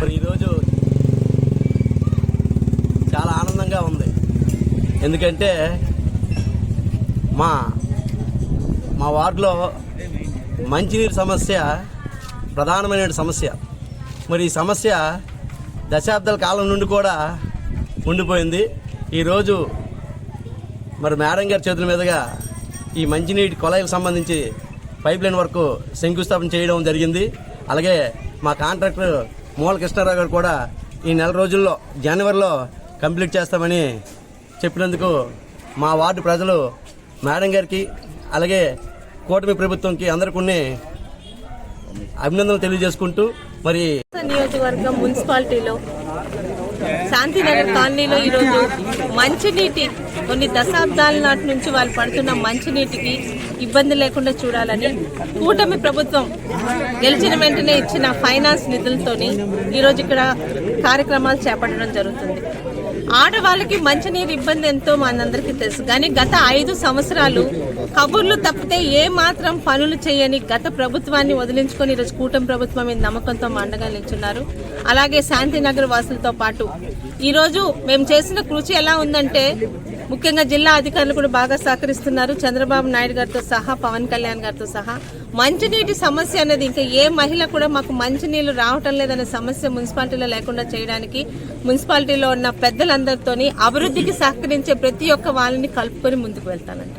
మరి ఈరోజు చాలా ఆనందంగా ఉంది. ఎందుకంటే మా మా వార్డులో మంచినీరు సమస్య ప్రధానమైన సమస్య. మరి ఈ సమస్య దశాబ్దాల కాలం నుండి కూడా ఉండిపోయింది. ఈరోజు మరి మేడం గారి చేతుల మీదుగా ఈ మంచినీటి కొలాయిలకు సంబంధించి పైప్ లైన్ వరకు శంకుస్థాపన చేయడం జరిగింది. అలాగే మా కాంట్రాక్టర్ మూల కృష్ణారావు గారు కూడా ఈ నెల రోజుల్లో జనవరిలో కంప్లీట్ చేస్తామని చెప్పినందుకు మా వార్డు ప్రజలు మేడం గారికి అలాగే కూటమి ప్రభుత్వంకి అందరికీ అభినందనలు తెలియజేసుకుంటూ మరి నియోజకవర్గం మున్సిపాలిటీలో శాంతినగర్ కాలనీలో ఈరోజు మంచినీటి కొన్ని దశాబ్దాల నాటి నుంచి వాళ్ళు పడుతున్న మంచినీటికి ఇబ్బంది లేకుండా చూడాలని కూటమి ప్రభుత్వం గెలిచిన వెంటనే ఇచ్చిన ఫైనాన్స్ నిధులతోని ఈరోజు ఇక్కడ కార్యక్రమాలు చేపట్టడం జరుగుతుంది. ఆడవాళ్ళకి మంచినీరు ఇబ్బంది ఎంతో మనందరికీ తెలుసు. కానీ గత ఐదు సంవత్సరాలు కబుర్లు తప్పితే ఏ మాత్రం పనులు చేయని గత ప్రభుత్వాన్ని వదిలించుకొని ఈరోజు కూటమి ప్రభుత్వం మీద నమ్మకంతో మండగా నిల్చున్నారు. అలాగే శాంతినగర్ వాసులతో పాటు ఈరోజు మేము చేసిన కృషి ఎలా ఉందంటే ముఖ్యంగా జిల్లా అధికారులు కూడా బాగా సహకరిస్తున్నారు. చంద్రబాబు నాయుడు గారితో సహా పవన్ కళ్యాణ్ గారితో సహా. మంచినీటి సమస్య అనేది ఇంకా ఏ మహిళ కూడా మాకు మంచినీళ్ళు రావటం లేదనే సమస్య మున్సిపాలిటీలో లేకుండా చేయడానికి మున్సిపాలిటీలో ఉన్న పెద్దలందరితోని అభివృద్ధికి సహకరించే ప్రతి ఒక్క వాళ్ళని కలుపుకొని ముందుకు వెళ్తానండి.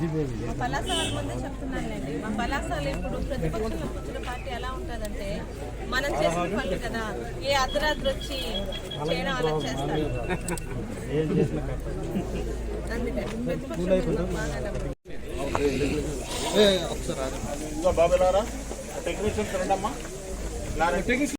మా పలాస వాళ్ళ ముందే చెప్తున్నానులేండి. మా పలాసలో ఇప్పుడు ప్రతిపక్షంలో కూర్చున్న పార్టీ ఎలా ఉంటుందంటే మనం చేసిన పనులు కదా ఏ అర్ధరాత్రి వచ్చి చేయడం అలా చేస్తారు. అందుకని ప్రతిపక్షంలో బాగా బాబు టెక్నీషియన్స్ రండమ్మా